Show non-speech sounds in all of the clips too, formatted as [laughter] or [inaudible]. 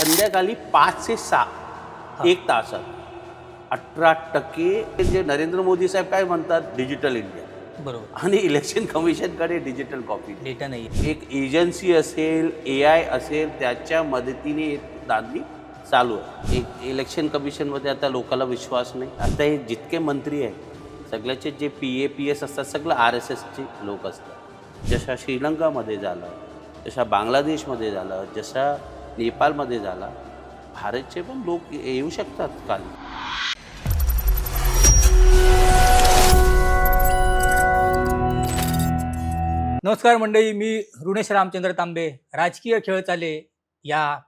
संध्याकाळी पाच ते सहा एक तासात. अठरा टक्के जे नरेंद्र मोदी साहेब काय म्हणतात? डिजिटल इंडिया बरोबर. आणि इलेक्शन कमिशनकडे डिजिटल कॉपी डेटा नाही. एक एजन्सी असेल ए आय असेल त्याच्या मदतीने दांडी चालू आहे. एक इलेक्शन कमिशनमध्ये आता लोकांना विश्वास नाही. आता हे जितके मंत्री आहेत सगळ्याचे J P A P S असतात सगळं आर एस एसचे लोक असतात. जशा श्रीलंकामध्ये झालं जशा बांगलादेशमध्ये झालं जशा नेपाळमध्ये झाला. भारतचे पण लोक येऊ शकतात काल. नमस्कार मंडळी मी ऋणेश रामचंद्र तांबे राजकीय खेळ चाले या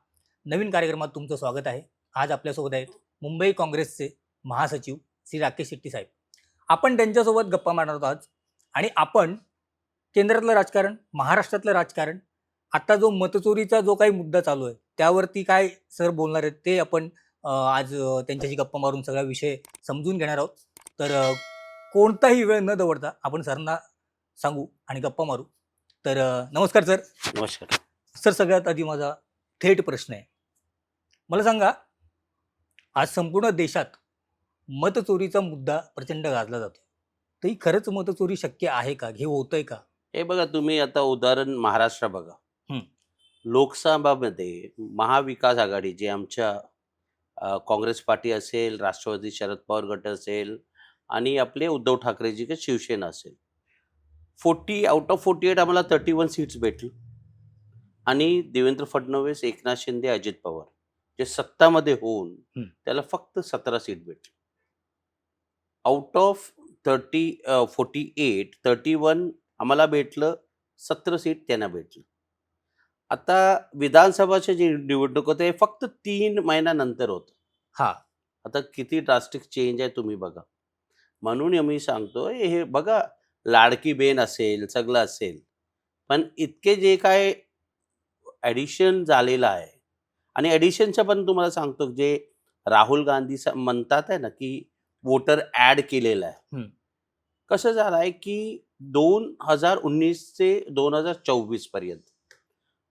नवीन कार्यक्रमात तुमचं स्वागत आहे. आज आपल्यासोबत आहेत मुंबई काँग्रेसचे महासचिव श्री राकेश शेट्टी साहेब. आपण त्यांच्यासोबत गप्पा मारणार आहोत आज आणि आपण केंद्रातलं राजकारण महाराष्ट्रातलं राजकारण आता जो मतचोरीचा जो काही मुद्दा चालू आहे त्यावरती काय सर बोलणार आहेत ते आपण आज त्यांच्याशी गप्पा मारून सगळा विषय समजून घेणार आहोत. तर कोणताही वेळ न दवडता आपण सरांना सांगू आणि गप्पा मारू. तर नमस्कार सर. नमस्कार. सर सगळ्यात आधी माझा थेट प्रश्न आहे. मला सांगा आज संपूर्ण देशात मतचोरीचा मुद्दा प्रचंड गाजला जातो तर ही खरंच मतचोरी शक्य आहे का? हे होतंय का? हे बघा तुम्ही आता उदाहरण महाराष्ट्र बघा. हं. लोकसभामध्ये महाविकास आघाडी जे आमच्या अ, काँग्रेस पार्टी असेल राष्ट्रवादी शरद पवार गट असेल आणि आपले उद्धव ठाकरेजी के शिवसेना असेल forty out of forty eight आम्हाला थर्टी वन सीट्स भेटली आणि देवेंद्र फडणवीस एकनाथ शिंदे अजित पवार जे सत्तामध्ये होऊन हं. त्याला फक्त सतरा सीट भेटली out of thirty forty eight thirty one आम्हाला भेटलं सतरा सीट त्यांना भेटलं आता विधानसभाचे जे निवडणूक होते फक्त तीन महिन्यानंतर होतं. हा. आता किती ड्रास्टिक चेंज आहे तुम्ही बघा. म्हणून मी सांगतो हे बघा लाडकी बेन असेल सगळं असेल पण इतके जे काय ॲडिशन झालेलं आहे आणि ॲडिशनचं पण तुम्हाला सांगतो जे राहुल गांधी सा- म्हणतात आहे ना की वोटर ॲड केलेलं आहे. कसं झालं आहे की दोन हजार उन्नीस ते दोन हजार चोवीसपर्यंत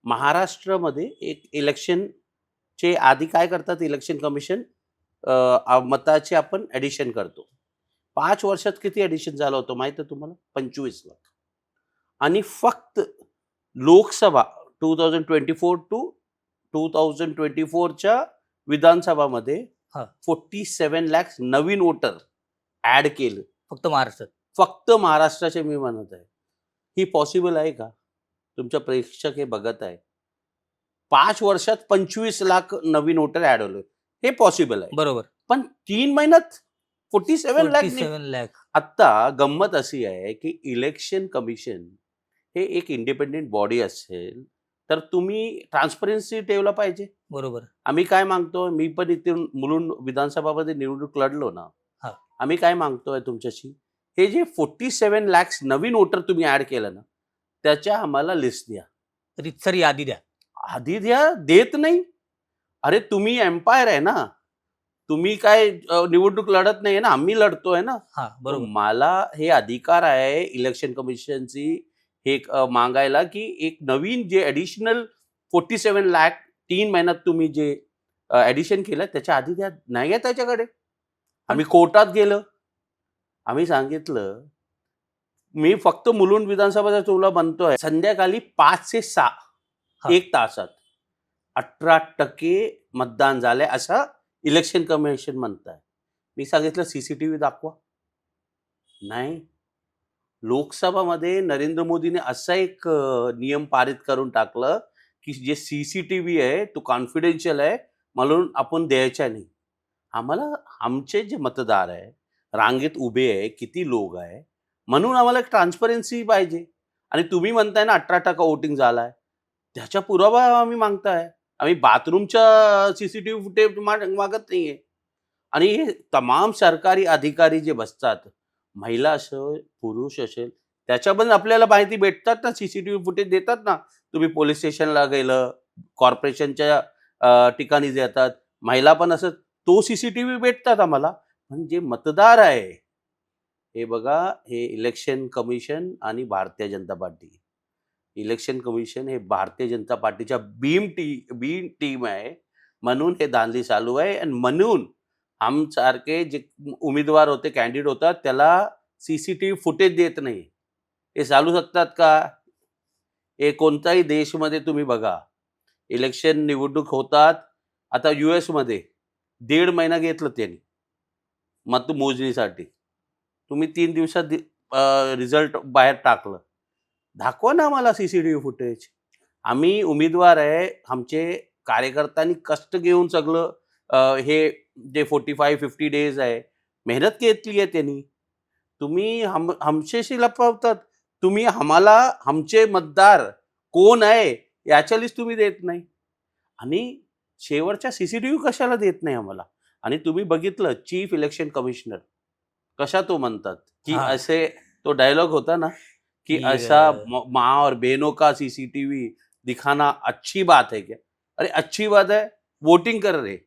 महाराष्ट्रामध्ये एक इलेक्शनचे आधी काय करतात? इलेक्शन कमिशन मताचे आपण ॲडिशन करतो. पाच वर्षात किती ॲडिशन झालं होतं माहिती आहे तुम्हाला? पंचवीस लाख. आणि फक्त Lok Sabha two thousand twenty four two two thousand twenty फोरच्या विधानसभामध्ये हा. फोर्टी सेवन लॅक्स नवीन वोटर ॲड केलं. फक्त महाराष्ट्रात. फक्त महाराष्ट्राचे मी म्हणत आहे. ही पॉसिबल आहे का? तुमच्या प्रेक्षक हे बघत आहे. पाच वर्षात पंचवीस लाख नवीन वोटर ऍड होले. हे पॉसिबल आहे. बरोबर. पण तीन महिन्यात फोर्टी सेव्हन लॅक आत्ता गंमत अशी आहे की इलेक्शन कमिशन हे एक इंडिपेंडेंट बॉडी असेल तर तुम्ही ट्रान्सपरन्सी ठेवला पाहिजे. बरोबर. आम्ही काय मागतो मी पण इथे मुलुंड विधानसभामध्ये निवडणूक लढलो ना. हा. आम्ही काय मागतोय तुमच्याशी? हे जे फोर्टी सेवन लॅक्स नवीन वोटर तुम्ही ऍड केलं ना त्याच्या आम्हाला लिस्ट द्या. रितसर यादी द्या. आधी द्या देत नाही. अरे तुम्ही एम्पायर आहे ना. तुम्ही काय निवडणूक लढत नाही ना. आम्ही लढतोय ना. हा बरोबर. मला हे अधिकार आहे इलेक्शन कमिशनची हे मागायला की एक नवीन जे ॲडिशनल फोर्टी सेवन लॅक तीन महिन्यात तुम्ही जे ॲडिशन केलं त्याच्या आधी द्या. नाही आहे त्याच्याकडे. आम्ही कोर्टात गेलं. आम्ही सांगितलं मी फक्त मुलुंड विधानसभाचा तुला बनतोय. संध्याकाळी पाच ते सहा. एक तासात अठरा टक्के मतदान झालंय असं इलेक्शन कमिशन म्हणत आहे मी सांगितलं सीसीटीव्ही दाखवा. नाही. लोकसभामध्ये नरेंद्र मोदीने असा एक नियम पारित करून टाकलं की जे सीसीटीव्ही आहे तो कॉन्फिडेन्शियल आहे म्हणून आपण द्यायचा नाही. आम्हाला आमचे जे मतदार आहे रांगेत उभे आहे किती लोक आहे म्हणून आम्हाला एक ट्रान्सपरन्सी पाहिजे. आणि तुम्ही म्हणताय ना अठरा टक्का वोटिंग झाला आहे त्याचा पुरावा आम्ही मागताय. आम्ही बाथरूमच्या C C T V footage मागत नाहीये. आणि हे तमाम सरकारी अधिकारी जे बसतात महिला असेल पुरुष असेल त्याच्याबद्दल आपल्याला माहिती भेटतात ना C C T V footage देतात ना. तुम्ही पोलीस स्टेशनला गेलं कॉर्पोरेशनच्या ठिकाणी जातात महिला पण असं तो सीसीटीव्ही भेटतात आम्हाला. पण जे मतदार आहे हे बघा हे इलेक्शन कमिशन आणि Bharatiya Janata party. Election commission हे भारतीय जनता पार्टीच्या बीम टी बीम टीम आहे. म्हणून हे दांधली चालू आहे आणि म्हणून आमसारखे जे उमेदवार होते कॅन्डिडेट होतात त्याला C C T V footage देत नाही. हे चालू शकतात का? हे कोणताही देशमध्ये तुम्ही बघा. इलेक्शन निवडणूक होतात. आता यू एसमध्ये दीड महिना घेतलं त्यांनी मतमोजणीसाठी तुम्ही तीन दिवसात रिझल्ट बाहेर टाकलं. दाखवा ना आम्हाला C C T V footage आम्ही उमेदवार आहे आमचे कार्यकर्त्यांनी कष्ट घेऊन सगळं हे जे फोर्टी फाय फिफ्टी डेज आहे मेहनत घेतली आहे त्यांनी. तुम्ही हम हमशेशी लपवतात. तुम्ही आम्हाला आमचे मतदार कोण आहे याच्या लिस्ट तुम्ही देत नाही. आणि शेवटच्या सी सी टी व्ही कशाला देत नाही आम्हाला? आणि तुम्ही बघितलं चीफ इलेक्शन कमिशनर कशा तो म्हणतात? की हा. असे तो डायलॉग होता ना कि कि, ऐसा अ, म- माँ और बहनों का सीसीटीवी दिखाना अच्छी बात है क्या? अरे अच्छी बात है वोटिंग कर रे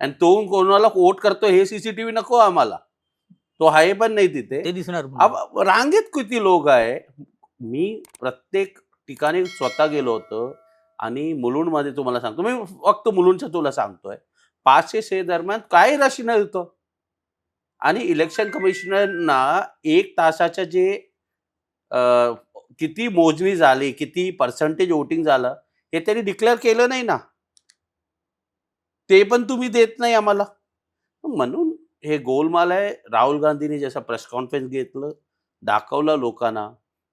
आणि तो कोणाला वोट करतो हे सीसीटीव्ही नको आम्हाला. तो आहे पण नाही तिथे. ते दिसणार अब रांगेत किती लोक आहे? मी प्रत्येक ठिकाणी स्वतः गेलो होतो आणि मुलुंडमध्ये तुम्हाला सांगतो. मी फक्त मुलुंडचं तुला सांगतोय. पाचशे से दरम्यान काय रश नव्हतं. आणि इलेक्शन कमिशनरना एक तासाच्या जे किती मोजणी झाली किती पर्सेंटेज वोटिंग झालं हे त्यांनी डिक्लेअर केलं नाही ना. ते पण तुम्ही देत नाही आम्हाला. म्हणून हे गोलमाल आहे राहुल गांधीने जसं प्रेस कॉन्फरन्स घेतलं दाखवलं लोकांना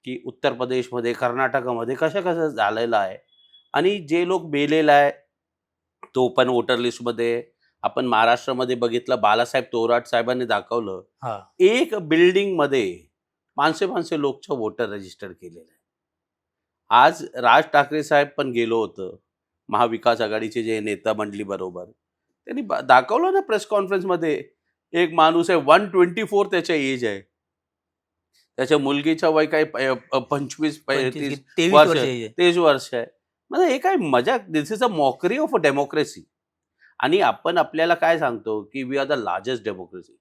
की उत्तर प्रदेशमध्ये कर्नाटकामध्ये कसं कसं झालेलं आहे. आणि जे लोक बेलेला आहे तो पण वोटर लिस्टमध्ये आपण महाराष्ट्रामध्ये बघितलं बालासाहेब थोराट साहेबांनी दाखवलं. एक बिल्डिंगमध्ये पाचशे पाचशे लोकचं वोटर रजिस्टर केलेलं आहे. आज राज ठाकरे साहेब पण गेलो होतं महाविकास आघाडीचे जे नेता मंडळी बरोबर. त्यांनी दाखवलं ना प्रेस कॉन्फरन्समध्ये एक माणूस आहे वन ट्वेंटी फोर त्याच्या एज आहे. त्याच्या मुलगीच्या वय काही पंचवीस वर्ष आहे. तेवीस वर्ष आहे. म्हणजे हे काय मजा this is a mockery of a democracy आणि आपण आपल्याला काय सांगतो की we are the largest democracy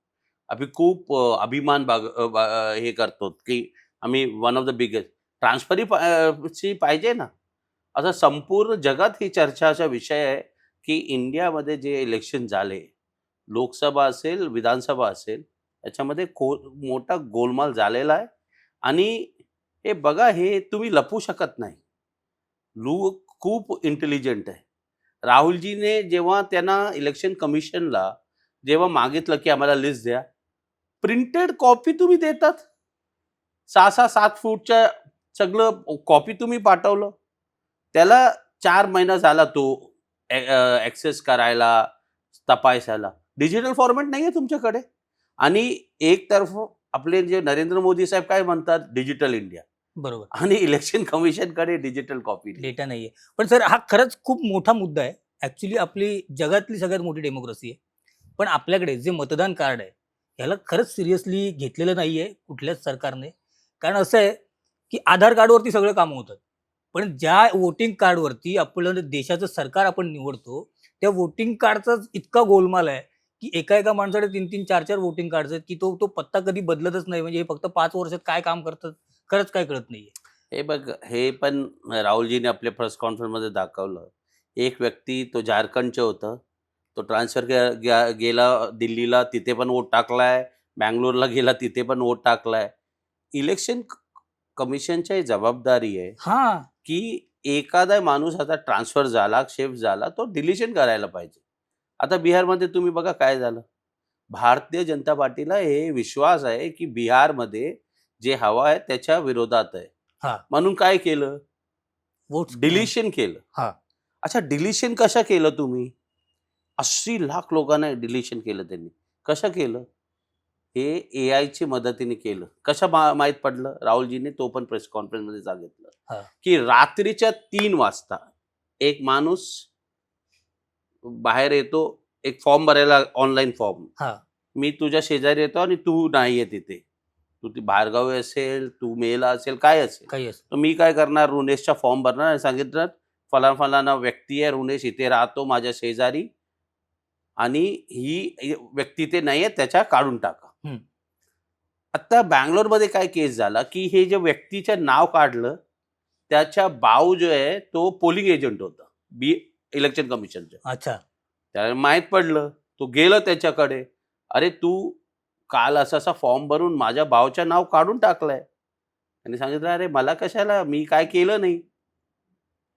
आम्ही खूप अभिमान बाग बा- हे करतो की आम्ही वन ऑफ द बिगेस्ट ट्रान्सफरी पाहिजे ना. असं संपूर्ण जगात ही चर्चाचा विषय आहे की इंडियामध्ये जे इलेक्शन झाले लोकसभा असेल विधानसभा असेल याच्यामध्ये खो मोठा गोलमाल झालेला आहे. आणि हे बघा हे तुम्ही लपू शकत नाही. लोक खूप इंटेलिजंट आहे. राहुलजीने जेव्हा त्यांना इलेक्शन कमिशनला जेव्हा मागितलं की आम्हाला लिस्ट द्या प्रिंटेड कॉपी तुम्ही देतात. सहा सहा सात फूटच्या सगळं कॉपी तुम्ही पाठवलं. त्याला चार महिना झाला तो ॲक्सेस करायला तपासायला. डिजिटल फॉर्मॅट नाही आहे तुमच्याकडे. आणि एकतर्फ आपले जे नरेंद्र मोदी साहेब काय म्हणतात? डिजिटल इंडिया बरोबर. आणि इलेक्शन कमिशनकडे डिजिटल कॉपी डेटा नाहीये. पण सर हा खरंच खूप मोठा मुद्दा आहे. ऍक्च्युली आपली जगातली सगळ्यात मोठी डेमोक्रेसी आहे. पण आपल्याकडे जे मतदान कार्ड आहे याला खरंच सिरियसली घेतलेलं नाहीये कुठल्याच सरकारने. कारण असं आहे की आधार कार्डवरती सगळं कामं होतात पण ज्या वोटिंग कार्डवरती आपलं देशाचं सरकार आपण निवडतो त्या वोटिंग कार्डचाच इतका गोलमाल आहे की एका एका माणसाकडे तीन तीन चार चार वोटिंग कार्ड आहेत की तो तो पत्ता कधी बदलतच नाही. म्हणजे हे फक्त पाच वर्षात काय काम करतात? खरंच काय कळत नाहीये. हे बघ हे पण राहुलजीने आपल्या प्रेस कॉन्फरन्समध्ये दाखवलं. एक व्यक्ती तो झारखंडचं होतं. तो ट्रान्सफर गेला दिल्लीला तिथे पण वोट टाकलाय. बँगलोरला गेला तिथे पण वोट टाकलाय. इलेक्शन कमिशनची ही जबाबदारी आहे हा. की एखादा माणूस आता ट्रान्सफर झाला शिफ्ट झाला तो डिलिशन करायला पाहिजे. आता बिहारमध्ये तुम्ही बघा काय झालं. भारतीय जनता पार्टीला हे विश्वास आहे की बिहारमध्ये जे हवा आहे त्याच्या विरोधात आहे. हा. म्हणून काय केलं? वोट डिलिशन केलं. हा. अच्छा डिलिशन कशा केलं तुम्ही? अस्सी लाख लोकांना डिलिशन केलं त्यांनी. कसं केलं? हे ए आयची मदतीने केलं. कसं मा माहीत पडलं? राहुलजीने तो पण प्रेस कॉन्फरन्समध्ये. सांगितलं की रात्रीच्या तीन वाजता एक माणूस बाहेर येतो एक फॉर्म भरायला ऑनलाईन फॉर्म हा. मी तुझ्या शेजारी येतो आणि तू नाही आहे तिथे. तू ती बाहेरगावी असेल तू मेला असेल काय असेल. काही असं तर मी काय करणार रुनेशचा फॉर्म भरणार आणि सांगितलं फला फलाना व्यक्ती आहे रुनेश इथे राहतो माझ्या शेजारी आणि ही व्यक्ती ते नाही आहे त्याच्या काढून टाका. आता बँगलोरमध्ये काय केस झाला की हे जे व्यक्तीचं नाव काढलं त्याच्या भाऊ जो आहे तो पोलिंग एजंट होता बी इलेक्शन कमिशनचा. अच्छा. त्याला माहीत पडलं तो गेलं त्याच्याकडे. अरे तू काल असा असा फॉर्म भरून माझ्या भावाचं नाव काढून टाकलंय. त्यांनी सांगितलं अरे मला कशाला? मी काय केलं नाही.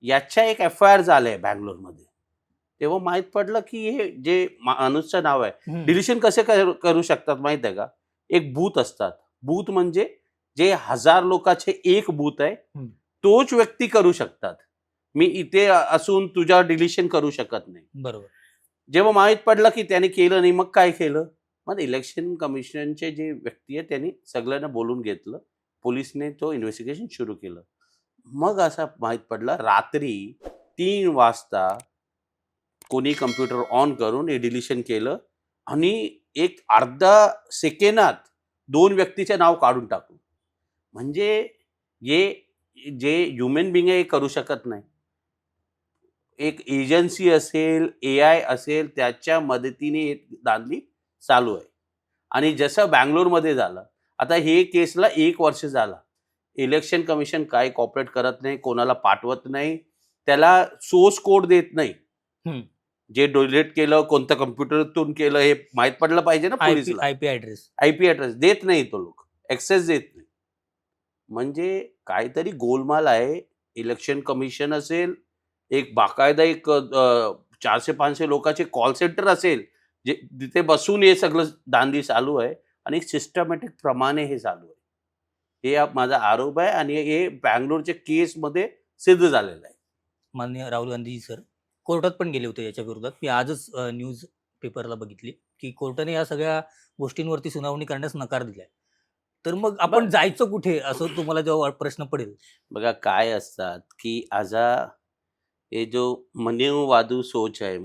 याच्या एक एफ आय आर झालंय बँगलोरमध्ये. तेव्हा माहीत पडलं की हे जे माणूसचं नाव आहे. डिलिशन कसे कर- शकतात माहीत आहे का? एक बूथ असतात. बूथ म्हणजे जे हजार लोकांचे एक बूथ आहे. तोच व्यक्ती करू शकतात. मी इथे असून तुझ्या डिलिशन करू शकत नाही. बरोबर. जेव्हा माहीत पडलं की त्याने केलं नाही मग काय केलं? मग इलेक्शन कमिशनचे जे व्यक्ती आहे त्यांनी सगळ्यांना बोलून घेतलं. पोलिसने तो इन्व्हेस्टिगेशन सुरू केलं. मग असं माहीत पडला रात्री तीन वाजता कोणी कम्प्युटर ऑन करून हे डिलिशन केलं आणि एक अर्धा सेकंदात दोन व्यक्तीचे नाव काढून टाकू म्हणजे हे जे ह्युमन बिंग आहे हे करू शकत नाही. एक एजन्सी असेल ए आय असेल त्याच्या मदतीने हे चालू आहे. आणि जसं बँगलोरमध्ये झालं आता हे केसला एक वर्ष झाला. इलेक्शन कमिशन काय कॉपरेट करत नाही कोणाला पाठवत नाही त्याला सोर्स कोड देत नाही. जे डिलीट केलं कोणत्या कम्प्युटरतून केलं हे माहीत पडलं पाहिजे ना IP पोलिसला. IP address I P address देत नाही तो लोक. ॲक्सेस देत नाही. म्हणजे काहीतरी गोलमाल आहे. इलेक्शन कमिशन असेल एक बाकायदा एक चारशे पाचशे लोकांचे कॉल सेंटर असेल जे तिथे बसून हे सगळं दांदी चालू आहे आणि सिस्टमॅटिक प्रमाणे हे चालू आहे. हे आप- माझा आरोप आहे आणि हे बँगलोरच्या केसमध्ये सिद्ध झालेलं आहे. माननीय राहुल गांधीजी सर कोर्टात पण गेले होते याच्या विरोधात. मी आजच न्यूज पेपरला बघितली की कोर्टाने या सगळ्या गोष्टींवरती सुनावणी करण्यास नकार दिलाय. तर मग आपण. जायचं कुठे असं तुम्हाला जेव्हा प्रश्न पडेल? बघा काय असतात की आजा हे जो मनीवादू सोच आहे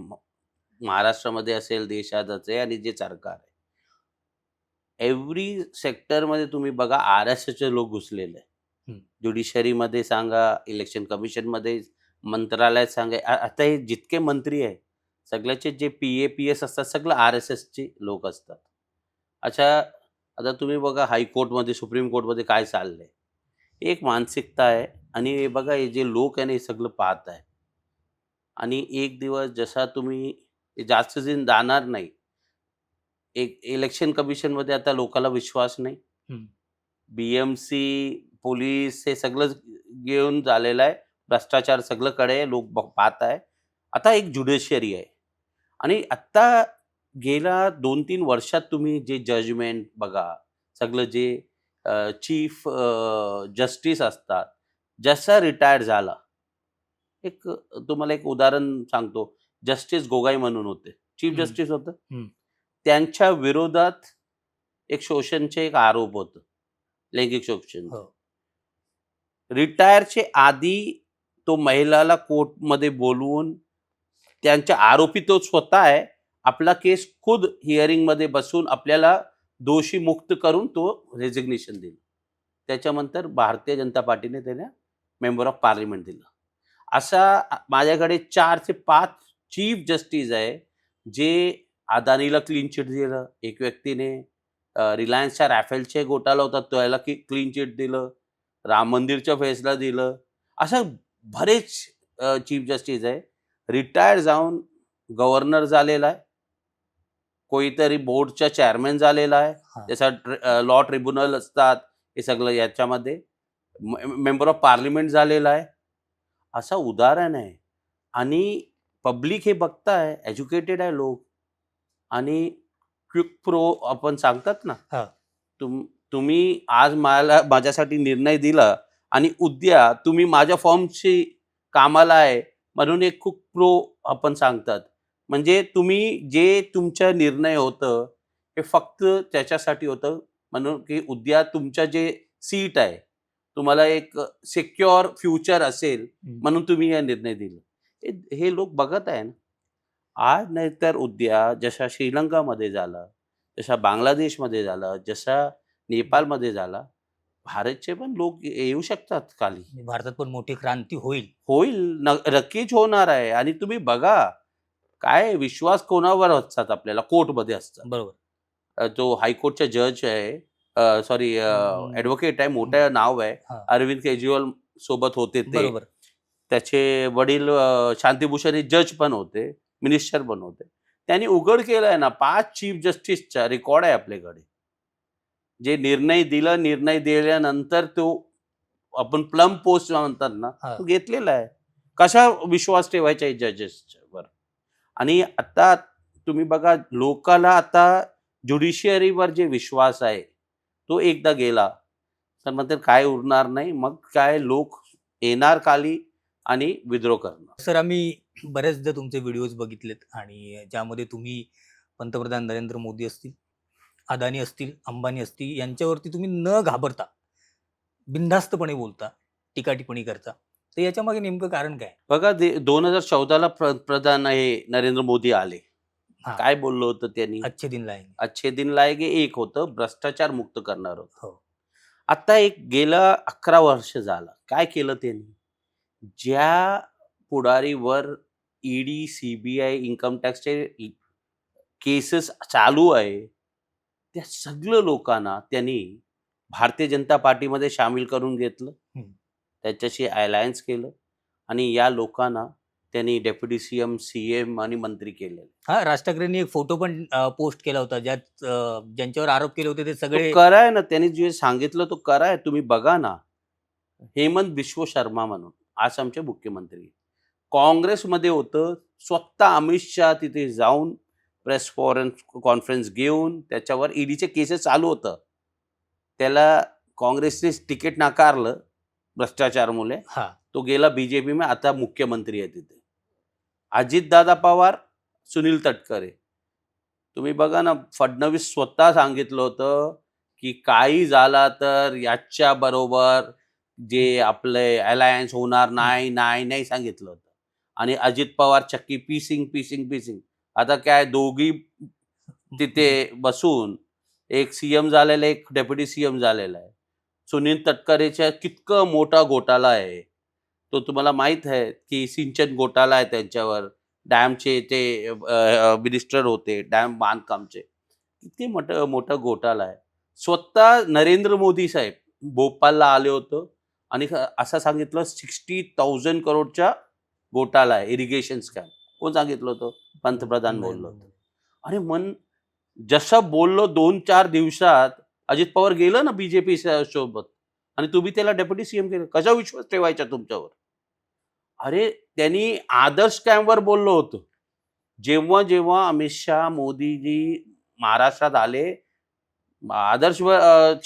महाराष्ट्रामध्ये असेल देशात असेल आणि जे सरकार आहे. एव्हरी सेक्टरमध्ये तुम्ही बघा आर एस एसचे लोक घुसलेले. ज्युडिशरीमध्ये सांगा इलेक्शन कमिशनमध्ये मंत्रालयात सांगा आता हे जितके मंत्री आहे सगळ्याचे J P A P S असतात सगळं आर एस एसचे लोक असतात. अच्छा आता तुम्ही बघा हायकोर्टमध्ये सुप्रीम कोर्टमध्ये काय चाललंय? एक मानसिकता आहे आणि हे बघा हे जे लोक आहे ना हे सगळं पाहत आहे आणि एक दिवस जसा तुम्ही हे जास्त दिन जाणार नाही. एक इलेक्शन कमिशनमध्ये आता लोकांना विश्वास नाही. हम्म. बी एम सी पोलीस हे सगळं घेऊन झालेलं आहे. भ्रष्टाचार सगळंकडे लोक पाहत आहे. आता एक ज्युडिशियरी आहे. आणि आत्ता गेल्या दोन तीन वर्षात तुम्ही जे जजमेंट बघा सगळं जे चीफ जस्टिस असतात जसा रिटायर झाला. एक तुम्हाला एक उदाहरण सांगतो. जस्टिस गोगाई म्हणून होते. चीफ. जस्टिस होतं. त्यांच्या विरोधात एक शोषणचे एक आरोप होतं. लैंगिक शोषण हो. रिटायरचे आधी तो महिलाला कोर्टमध्ये बोलवून त्यांच्या आरोपी तो स्वतः आहे. आपला केस खुद हिअरिंगमध्ये बसून आपल्याला दोषी मुक्त करून तो रेजिग्नेशन दिलं त्याच्यानंतर भारतीय जनता पार्टीने त्याला मेंबर ऑफ पार्लिमेंट दिलं. असा माझ्याकडे चार ते पाच चीफ जस्टिस आहे जे अदानीला क्लीन चिट दिलं. एक व्यक्तीने रिलायन्सच्या रॅफेलचे घोटाळा होता त्याला की क्लीन चिट दिलं. राम मंदिरच्या फेसला दिलं. असं बरेच चीफ जस्टिस आहे. रिटायर्ड जाऊन गव्हर्नर झालेला आहे. कोणीतरी बोर्डचा चेअरमॅन झालेला आहे. त्याचा लॉ ट्रिब्युनल असतात. हे सगळं याच्यामध्ये मेंबर ऑफ पार्लिमेंट झालेला आहे. असं उदाहरण आहे. आणि पब्लिक हे बघताय एज्युकेटेड आहे लोक आणि क्विक प्रो आपण सांगतात ना. तुम तुम्ही आज मला माझ्यासाठी निर्णय दिला आणि उद्या तुम्ही माझ्या फॉर्मची कामाला आहे म्हणून एक खूप प्रो आपण सांगतात म्हणजे तुम्ही जे तुमचं निर्णय होतं हे फक्त त्याच्यासाठी होतं म्हणून की उद्या तुमचं जे सीट आहे तुम्हाला एक सिक्युअर फ्युचर असेल. म्हणून तुम्ही हे निर्णय दिले हे लोक बघत आहे ना. आज नाही तर उद्या जशा श्रीलंकामध्ये झालं जशा बांगलादेशमध्ये झालं जसा नेपाळमध्ये झाला भारतचे पण लोक येऊ शकतात खाली. भारतात पण मोठी क्रांती होईल. होईल. नक्कीच होणार आहे. आणि तुम्ही बघा काय विश्वास कोणावर असतात आपल्याला? कोर्टमध्ये असतात. बरोबर. जो हायकोर्टचा जज आहे सॉरी हम्म. ॲडव्होकेट आहे मोठं नाव आहे. अरविंद केजरीवाल सोबत होते ते. बरोबर. त्याचे वडील शांतिभूषण हे जज पण होते मिनिस्टर पण होते. त्यांनी उघड केलंय ना पाच चीफ जस्टिसचा रेकॉर्ड आहे आपल्याकडे. जे निर्णय दिला निर्णय दिल्यानंतर तो आपण प्लम पोस्ट म्हणतात ना. तो घेतलेला आहे. कशा विश्वास ठेवायचा आहे जजेसच्या वर? आणि आता तुम्ही बघा लोकाला आता ज्युडिशियरीवर जे विश्वास आहे तो एकदा गेला. तर मग काय उरणार नाही मग काय लोक येणार खाली? आणि विद्रोह करणार सर आम्ही बरेचदा तुमचे व्हिडिओज बघितलेत आणि ज्यामध्ये तुम्ही पंतप्रधान नरेंद्र मोदी असतील अदानी असतील अंबानी असतील यांच्यावरती तुम्ही न घाबरता बिनधास्तपणे बोलता टीका टिप्पणी करता तर याच्या मागे नेमकं कारण काय? बघा दोन हजार चौदाला प्रधान हे नरेंद्र मोदी आले. काय बोललो होतं त्यांनी? अच्छे दिन लाएंगे अच्छे दिन लायगे एक होतं भ्रष्टाचार मुक्त करणार होतं. हो. आता एक गेलं अकरा वर्ष झालं. काय केलं त्यांनी? ज्या पुढारीवर ईडी सीबीआय इन्कम टॅक्सचे केसेस चालू आहे त्या सगळं लोकांना त्यांनी भारतीय जनता पार्टीमध्ये सामील करून घेतलं. त्याच्याशी अलायन्स केलं आणि या लोकांना त्यांनी डेप्युटी सीएम सीएम आणि मंत्री केले हा राज ठाकरेंनी एक फोटो पण पोस्ट केला होता ज्यात ज्यांच्यावर आरोप केले होते ते सगळे कराय ना त्यांनी जे सांगितलं तो कराय तुम्ही बघा ना. हेमंत बिश्व शर्मा म्हणून. आज आमचे मुख्यमंत्री. काँग्रेसमध्ये होतं स्वतः अमित शहा तिथे जाऊन प्रेस कॉन्फरन्स घेऊन त्याच्यावर ईडीचे केसेस चालू होतं. त्याला काँग्रेसने तिकीट नाकारलं भ्रष्टाचारमुळे. हा. तो गेला बीजेपी में आता मुख्यमंत्री आहे तिथे. अजितदादा पवार सुनील तटकरे. तुम्ही बघा ना फडणवीस स्वतः सांगितलं होतं की काही झाला तर याच्या बरोबर जे आपले अलायन्स होणार नाही नाही नाही सांगितलं होतं. आणि अजित पवार चक्की पीसिंग पीसिंग पीसिंग. आता काय दोघी तिथे [laughs] बसून एक सीएम झालेला एक डेप्युटी सीएम झालेला आहे. सुनील तटकरेच्या कितकं मोठा घोटाळा आहे तो तुम्हाला माहीत आहे की सिंचन घोटाळा आहे त्यांच्यावर. डॅमचे ते मिनिस्टर होते डॅम बांधकामचे. किती मोठं मोठा घोटाळा आहे. स्वतः नरेंद्र मोदी साहेब भोपालला आले होतं. आणि असं सांगितलं सिक्स्टी थाउजंड करोडच्या घोटाळा आहे इरिगेशन स्कॅम कोण सांगितलं होतं? पंतप्रधान बोललो होतं. अरे मन जसं बोललो दोन चार दिवसात अजित पवार गेलं ना बीजेपी सोबत. आणि तुम्ही त्याला डेप्युटी सीएम केलं. कसा विश्वास ठेवायचा तुमच्यावर? अरे त्यांनी आदर्श स्कॅमवर बोललो होतं. जेव्हा जेव्हा अमित शहा मोदीजी महाराष्ट्रात आले आदर्श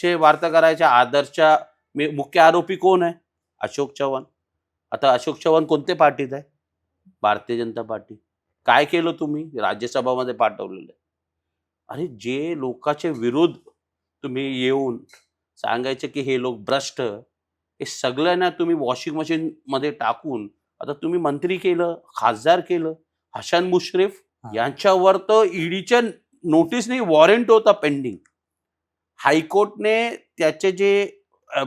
चे वार्ता करायच्या आदर्शच्या मे- मुख्य आरोपी कोण आहे? अशोक चव्हाण. आता अशोक चव्हाण कोणत्या पार्टीत आहे? भारतीय जनता पार्टी. काय केलं तुम्ही? राज्यसभामध्ये पाठवलेलं अरे जे लोकांचे विरोध तुम्ही येऊन सांगायचे की हे लोक भ्रष्ट हे सगळ्यांना तुम्ही वॉशिंग मशीन मध्ये टाकून आता तुम्ही मंत्री केलं खासदार केलं हसन मुश्रीफ. यांच्यावर तर ईडीच्या नोटीसने वॉरंट होता पेंडिंग. हायकोर्टने त्याचे जे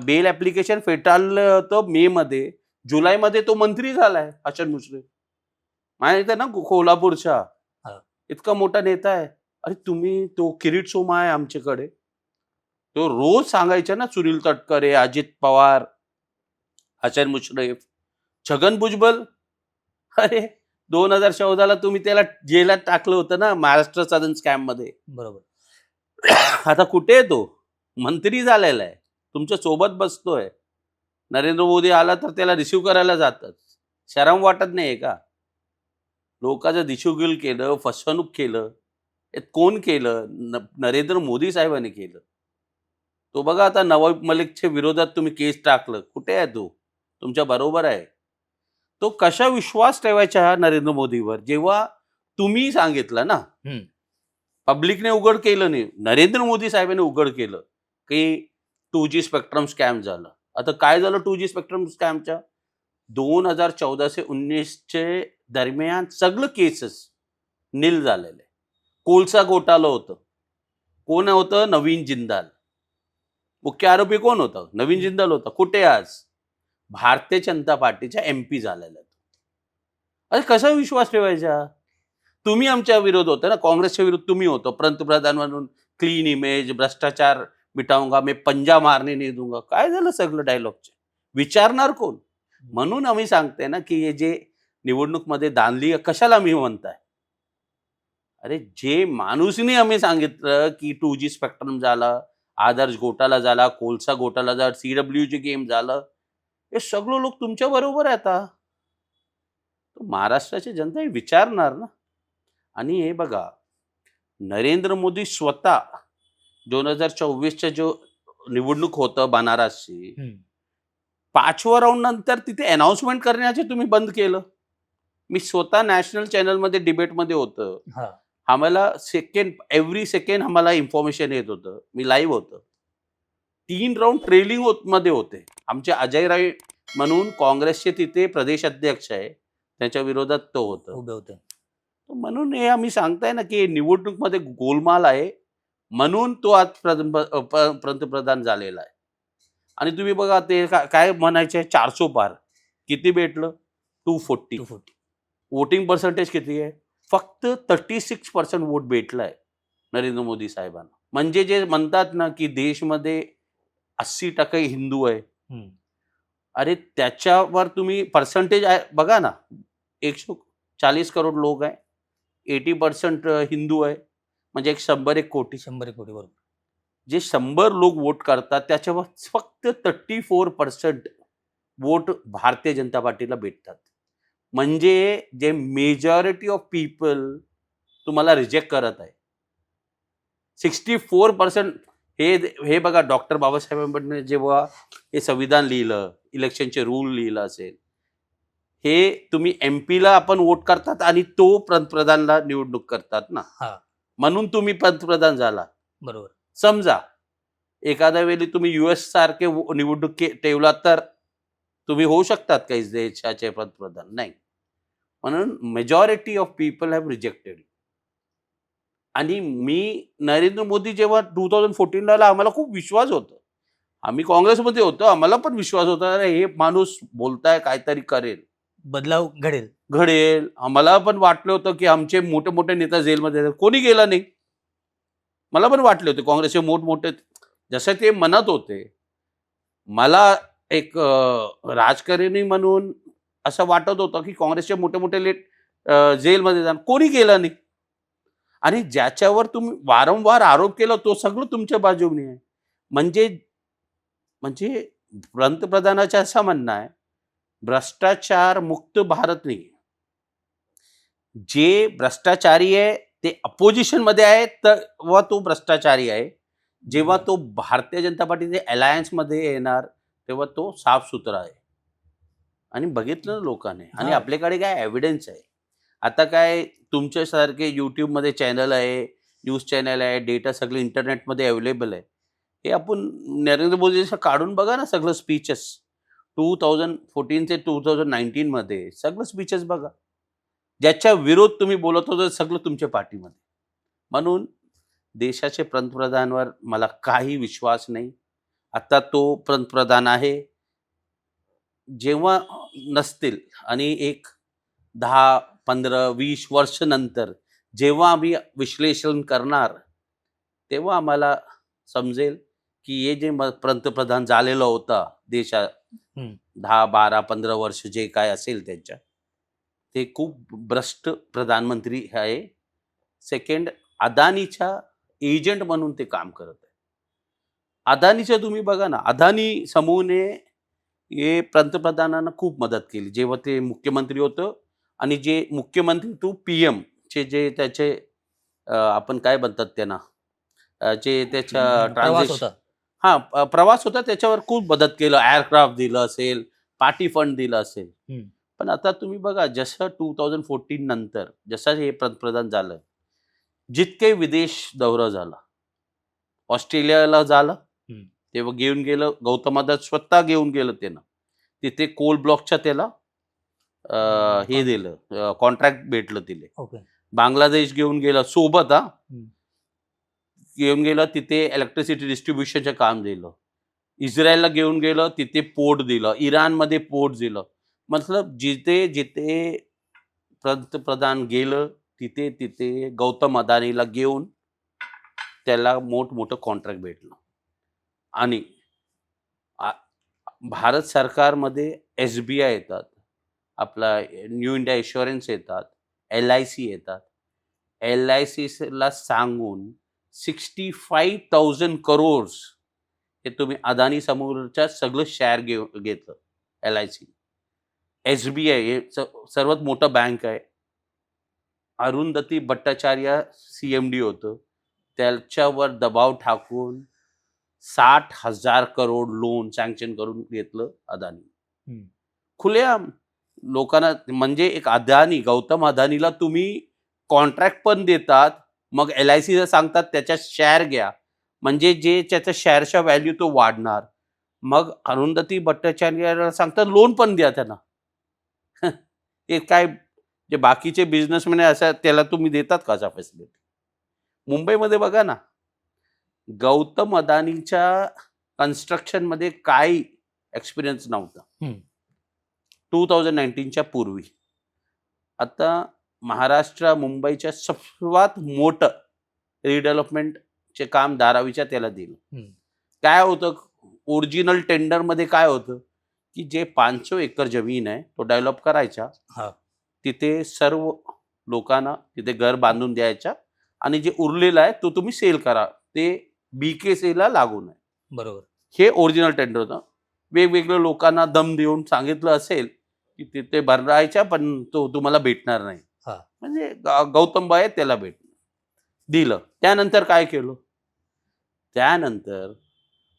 बेल ऍप्लिकेशन फेटाळलं होतं मे मध्ये जुलैमध्ये तो मंत्री झालाय हसन मुश्रीफ. माहिती आहे ना कोल्हापूरच्या. इतका मोठा नेता आहे. अरे तुम्ही तो किरीट सोमा आहे आमच्याकडे. तो रोज सांगायचा ना सुनील तटकरे अजित पवार हसन मुश्रीफ. छगन भुजबल अरे दोन हजार चौदाला तुम्ही त्याला जेलात टाकलं होतं ना महाराष्ट्र सदन स्कॅममध्ये बरोबर. आता कुठे आहे तो? मंत्री झालेला आहे. तुमच्यासोबत बसतोय. नरेंद्र मोदी आला तर त्याला रिसिव्ह करायला जातात. शरम वाटत नाही का? लोकांचं दिशोगिल केलं फसवणूक केलं कोण केलं? न- नरेंद्र मोदी साहेबांनी केलं. तो बघा आता नवाब मलिकच्या विरोधात तुम्ही केस टाकलं. कुठे आहे तो? तुमच्या बरोबर आहे. तो कशा विश्वास ठेवायचा हा नरेंद्र मोदीवर? जेव्हा तुम्ही सांगितलं ना. पब्लिकने उघड केलं नाही. नरेंद्र मोदी साहेबांनी उघड केलं. की टू जी स्पेक्ट्रम स्कॅम झालं. आता काय झालं टू जी स्पेक्ट्रम स्कॅमच्या? दोन हजार चौदा से उन्नीसचे दरम्यान सगळं केसेस नील झालेले. कोलसा घोटाळं होतं. कोण होतं? नवीन जिंदाल. मुख्य आरोपी कोण होतं? नवीन जिंदाल होता. कुठे आज? भारतीय जनता पार्टीच्या एम पी झालेला अरे कसा विश्वास ठेवायचा? तुम्ही आमच्या विरोध होता ना? काँग्रेसच्या विरोध तुम्ही होतो. पंतप्रधान म्हणून क्लीन इमेज भ्रष्टाचार मिटाऊंगा मी पंजा मारणे नाही दूंगा. काय झालं सगळं डायलॉगचे विचारणार कोण? म्हणून आम्ही सांगते ना की हे जे निवडणूकमध्ये दानली कशाला मी म्हणताय? अरे जे माणूसनी आम्ही सांगितलं की टू जी स्पेक्ट्रम झालं आदर्श घोटाला झाला कोलसा घोटाला झाला सीडब्ल्यू जी गेम झालं हे सगळं लोक तुमच्या बरोबर आहे आता. महाराष्ट्राची जनता हे विचारणार ना. आणि हे बघा नरेंद्र मोदी स्वतः दोन हजार चोवीसच्या जो निवडणूक होतं बनारसची. पाचव्या राऊंड नंतर तिथे अनाउन्समेंट करण्याचे तुम्ही बंद केलं. मी स्वतः नॅशनल चॅनलमध्ये डिबेटमध्ये होतं. आम्हाला सेकंड एव्हरी सेकंड आम्हाला इन्फॉर्मेशन येत होतं. मी लाईव्ह होतं. तीन राऊंड ट्रेलिंगमध्ये होते. आमचे अजय राय म्हणून काँग्रेसचे तिथे प्रदेश अध्यक्ष आहे. त्याच्या विरोधात तो होतं. उभे होते. म्हणून हे आम्ही सांगताय ना की निवडणूकमध्ये गोलमाल आहे. म्हणून तो आज पंतप्रधान झालेला आहे. आणि तुम्ही बघा ते काय म्हणायचे? चारसो पार. किती भेटलं? Two forty forty voting percentage किती आहे? फक्त थर्टी सिक्स पर्सेंट वोट भेटलाय नरेंद्र मोदी साहेबांना. म्हणजे जे म्हणतात ना की देशमध्ये अस्सी टक्के हिंदू आहे. अरे त्याच्यावर तुम्ही पर्सेंटेज आहे बघा ना. एकशे चाळीस करोड लोक आहे. एटी पर्सेंट हिंदू आहे. म्हणजे एक शंभर एक कोटी. शंभर एक कोटी बरोबर. जे शंभर लोक वोट करतात त्याच्यावर फक्त thirty four percent vote Bharatiya Janata पार्टीला भेटतात. म्हणजे जे मेजॉरिटी ऑफ पीपल तुम्हाला रिजेक्ट करत आहे. सिक्स्टी फोर पर्सेंट हे हे बघा डॉक्टर बाबासाहेब आंबेडकर जेव्हा हे संविधान लिहिलं इलेक्शनचे रूल लिहिलं असेल हे तुम्ही एम पीला आपण वोट करतात आणि तो पंतप्रधानला निवडणूक करतात ना. हा. म्हणून तुम्ही पंतप्रधान झाला. बरोबर. समजा एखाद्या वेळी तुम्ही युएस सारखे निवडणूक के- ठेवलात तर तुम्ही होऊ शकतात काही देशाचे पंतप्रधान? नाही. म्हणून majority of people have rejected आणि मी नरेंद्र मोदी जेव्हा टू थाउजंड फोर्टीनला आला आम्हाला खूप विश्वास होता. आम्ही काँग्रेसमध्ये होतो आम्हाला पण विश्वास होता अरे हे माणूस बोलताय काहीतरी करेल. बदलाव घडेल. घडेल. आम्हाला पण वाटलं होतं की आमचे मोठे मोठे नेता जेलमध्ये कोणी गेला नाही? मला पण वाटले होते. काँग्रेसचे मोठमोठे जसे ते म्हणत होते. मला एक राजकारणी म्हणून असं वाटत होतं की काँग्रेसचे मोठे मोठे लेट जेलमध्ये जाणार. कोणी गेलं नाही? आणि ज्याच्यावर तुम्ही वारंवार आरोप केला तो सगळं तुमच्या बाजूने आहे. म्हणजे म्हणजे पंतप्रधानाचं असं म्हणणं आहे भ्रष्टाचार मुक्त भारत नाही. जे भ्रष्टाचारी आहे ते अपोजिशनमध्ये आहे तेव्हा तो भ्रष्टाचारी आहे. जेव्हा तो भारतीय जनता पार्टीचे अलायन्समध्ये येणार तेव्हा तो साफसुथरा आहे. आणि बघितलं ना लोकांनी आणि. आपल्याकडे काय एव्हिडन्स आहे. आता काय तुमच्यासारखे युट्यूबमध्ये चॅनल आहे न्यूज चॅनल आहे डेटा सगळे इंटरनेटमध्ये अवेलेबल आहे. हे आपण नरेंद्र मोदीचं काढून बघा ना सगळं स्पीचेस टू थाउजंड फोर्टीन ते टू थाउजंड नाईन्टीनमध्ये सगळं स्पीचेस बघा. ज्याच्या विरोध तुम्ही बोलत होतं सगळं तुमच्या पार्टीमध्ये म्हणून देशाचे पंतप्रधानवर मला काही विश्वास नाही. आत्ता तो पंतप्रधान आहे. जेव्हा नसतील आणि एक दहा पंधरा वीस वर्ष नंतर जेव्हा आम्ही विश्लेषण करणार तेव्हा आम्हाला समजेल की हे जे म- पंतप्रधान झालेलं होता देशा दहा बारा पंधरा वर्ष जे काय असेल त्यांच्या ते खूप भ्रष्ट प्रधानमंत्री आहे सेकंड अदानीच्या एजंट म्हणून ते काम करत आहे. अदानीचं तुम्ही बघा ना अदानी समूहने हे पंतप्रधानांना खूप मदत केली. जेव्हा ते मुख्यमंत्री होतं आणि जे मुख्यमंत्री टू पी एम चे जे त्याचे आपण काय म्हणतात त्यांना जे त्याच्या ट्रान्झॅक्शन हा प्रवास होता त्याच्यावर खूप मदत केलं. एअरक्राफ्ट दिलं असेल पार्टी फंड दिलं असेल. पण आता तुम्ही बघा जसं टू थाउजंड फोर्टीन नंतर जसं हे पंतप्रधान झालं जितके विदेश दौरा झाला ऑस्ट्रेलियाला झालं. तेव्हा घेऊन गेलं गौतम स्वतः घेऊन गेलं त्यानं. तिथे कोल ब्लॉकच्या त्याला हे दिलं कॉन्ट्रॅक्ट भेटलं तिले. ओके बांगलादेश घेऊन गेला सोबत हा. घेऊन गेलं तिथे इलेक्ट्रिसिटी डिस्ट्रीब्युशनचं काम दिलं. इस्रायलला घेऊन गेलं तिथे पोर्ट दिलं इराणमध्ये पोर्ट दिलं. मतलब जिथे जिथे पंतप्रधान गेलं तिथे तिथे गौतम अदानीला घेऊन त्याला मोठमोठं कॉन्ट्रॅक्ट भेटलं. आणि भारत सरकारमध्ये एस बी आय येतात आपला न्यू इंडिया इन्शुरन्स येतात एल आय सी येतात. एल आय सीला सांगून सिक्स्टी फाईव्ह थाउजंड करोड्स हे तुम्ही अदानी समोरच्या सगळं शेअर घे घेतलं L I C S B I हे सर्वात मोठं बँक आहे. Arundhati Bhattacharya C M D होतं. त्याच्यावर दबाव टाकून साठ हजार करोड लोन सँक्शन करून घेतलं अदानी. खुलेआम लोकांना म्हणजे एक अदानी गौतम अदानीला तुम्ही कॉन्ट्रॅक्ट पण देतात मग एल आय सीला सांगतात त्याच्या शेअर घ्या. म्हणजे जे त्याच्या शेअरच्या व्हॅल्यू तो वाढणार. मग अरुंधती भट्टाचार्याला सांगतात लोन पण द्या त्यांना. [laughs] हे काय जे बाकीचे बिझनेसमॅन असं त्याला तुम्ही देतात का अशा फॅसिलिटी मुंबईमध्ये बघा ना गौतम अदानीच्या कन्स्ट्रक्शनमध्ये काही एक्सपिरियन्स नव्हता. टू थाउजंड नाईन्टीनच्या पूर्वी. आता महाराष्ट्र मुंबईच्या सर्वात मोठं रिडेव्हलपमेंटचे काम धारावीच्या त्याला दिलं. काय होतं? ओरिजिनल टेंडरमध्ये काय होतं? की जे पाचशे एकर जमीन आहे तो डेव्हलप करायचा. तिथे सर्व लोकांना तिथे घर बांधून द्यायच्या आणि जे उरलेलं आहे तो तुम्ही सेल करा. ते बी के सीला लागून आहे बरोबर. हे ओरिजिनल टेंडर होतं. वेगवेगळ्या लोकांना दम देऊन सांगितलं असेल की तिथे भरायच्या पण तो तुम्हाला भेटणार नाही. म्हणजे ग- गौतम बाय त्याला भेट दिलं. त्यानंतर काय केलं? त्यानंतर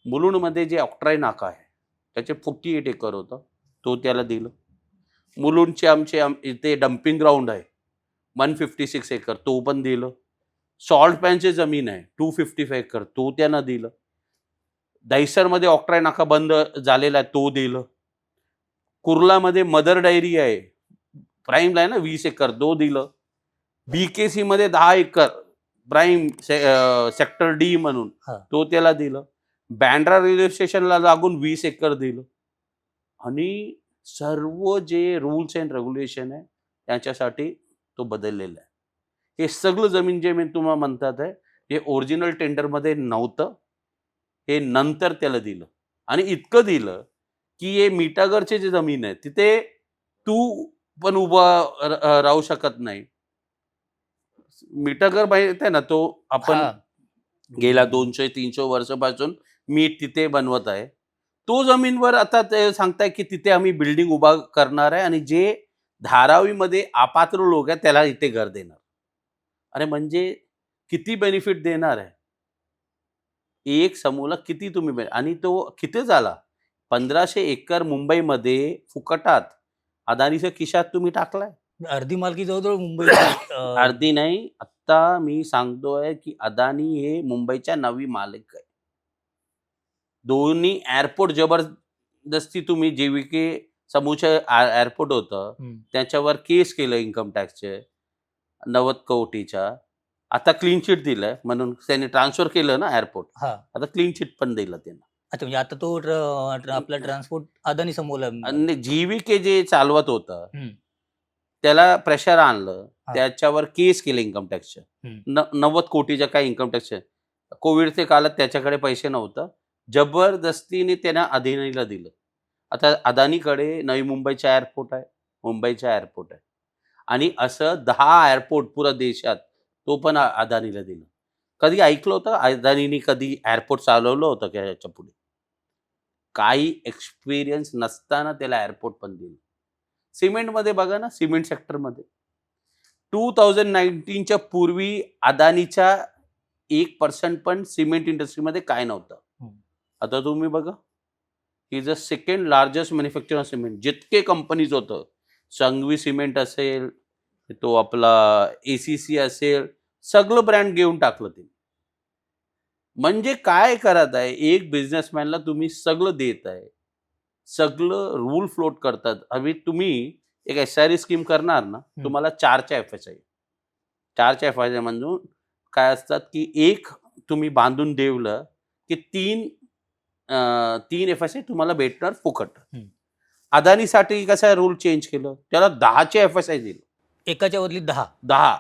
मुलुंडमध्ये जे ऑक्ट्राय नाका आहे त्याचे फोर्टी एट एकर होतं तो त्याला दिलं. मुलुंडचे आमचे आम- इथे डम्पिंग ग्राउंड आहे वन फिफ्टी सिक्स एकर तो पण दिलं. सॉल्ट पॅनचे जमीन आहे टू फिफ्टी फाय एकर तो त्यांना दिलं. दहिसरमध्ये ऑक्ट्राय नाका बंद झालेला आहे तो दिलं. कुर्लामध्ये मदर डायरी आहे प्राईमला आहे ना वीस एकर तो दिलं. बी के सीमध्ये दहा एकर प्राईम सेक्टर डी म्हणून. तो त्याला दिलं. बँड्रा रेल्वे स्टेशनला लागून वीस एकर दिलं. आणि सर्व जे रूल्स अँड रेग्युलेशन आहे त्याच्यासाठी तो बदललेला आहे. हे सगळं जमीन जे मी तुम्हाला म्हणतात आहे हे ओरिजिनल टेंडरमध्ये नव्हतं. हे नंतर त्याला दिलं. आणि इतकं दिलं की हे मिठागरचे जे जमीन आहे तिथे तू पण उभा राहू शकत नाही. मिठागर माहिती आहे ना तो आपण. गेल्या दोनशे तीनशे वर्षापासून मीठ तिथे बनवत आहे. तो जमीनवर आता ते सांगताय की तिथे आम्ही बिल्डिंग उभा करणार आहे आणि जे धारावीमध्ये अपात्र लोक आहेत त्याला इथे घर देणार. अरे म्हणजे किती बेनिफिट देणार आहे? एक समूहला किती तुम्ही आणि तो किती झाला? पंधराशे एकर मुंबईमध्ये फुकटात अदानीच्या खिशात तुम्ही टाकलाय? अर्धी मालकी जवळजवळ मुंबई [coughs] अर्धी नाही आता मी सांगतोय की अदानी हे मुंबईच्या नवी मालक आहे. दोन्ही एअरपोर्ट जबरदस्ती तुम्ही जेविके समूहचं एअरपोर्ट होतं. त्याच्यावर केस केलं इन्कम टॅक्सचे नव्वद कोटीच्या. आता क्लीन चिट दिलंय म्हणून त्यांनी ट्रान्सफर केलं ना एअरपोर्ट हा. आता क्लीन चिट पण दिलं त्यांना. अच्छा म्हणजे आता तो ट्र- ट्र- आपला ट्रान्सपोर्ट अदानी समोर आणि जीविके जे चालवत होतं हम्म. त्याला प्रेशर आणलं हा. त्याच्यावर केस केले इन्कम टॅक्सचे हम्म. नव्वद कोटीच्या काय इन्कम टॅक्सचे कोविडच्या काळात त्याच्याकडे पैसे नव्हतं. जबरदस्तीने त्यांना अदानीला दिलं. आता अदानीकडे नवी मुंबईचा एअरपोर्ट आहे. मुंबईचा एअरपोर्ट आहे. आणि असं दहा एअरपोर्ट पुरा देशात तो पण अ- अदानीला दिलं. कधी ऐकलं होतं? अदानीने कधी एअरपोर्ट चालवलं होतं का याच्यापुढे? काही एक्सपिरियन्स नसताना त्याला एअरपोर्ट पण दिलं. सिमेंटमध्ये बघा ना सिमेंट सेक्टरमध्ये टू थाउजंड नाईन्टीनच्या पूर्वी अदानीच्या एक पर्सेंट पण सिमेंट इंडस्ट्रीमध्ये काय नव्हतं. आता तुम्ही बघा. Is a second largest manufacture cement जितके कंपनीज होतं संघवी सिमेंट असेल तो आपला ए सी सी असेल सगळं ब्रँड घेऊन टाकलं ते म्हणजे काय करत आहे? एक बिझनेसमॅनला तुम्ही सगळं देत आहे. सगळं रूल फ्लोट करतात. अभि तुम्ही एक एस आर स्कीम करणार ना तुम्हाला चारच्या एफ एस आय चारच्या एफ आय म्हणून काय असतात की एक तुम्ही बांधून देवलं की तीन तीन एफ एस आय तुम्हाला भेटणार फुकट. अदानीसाठी कसं रूल चेंज केलं? त्याला दहाचे एफ एस आय दिलं. एकाच्या बदली दहा. दहा.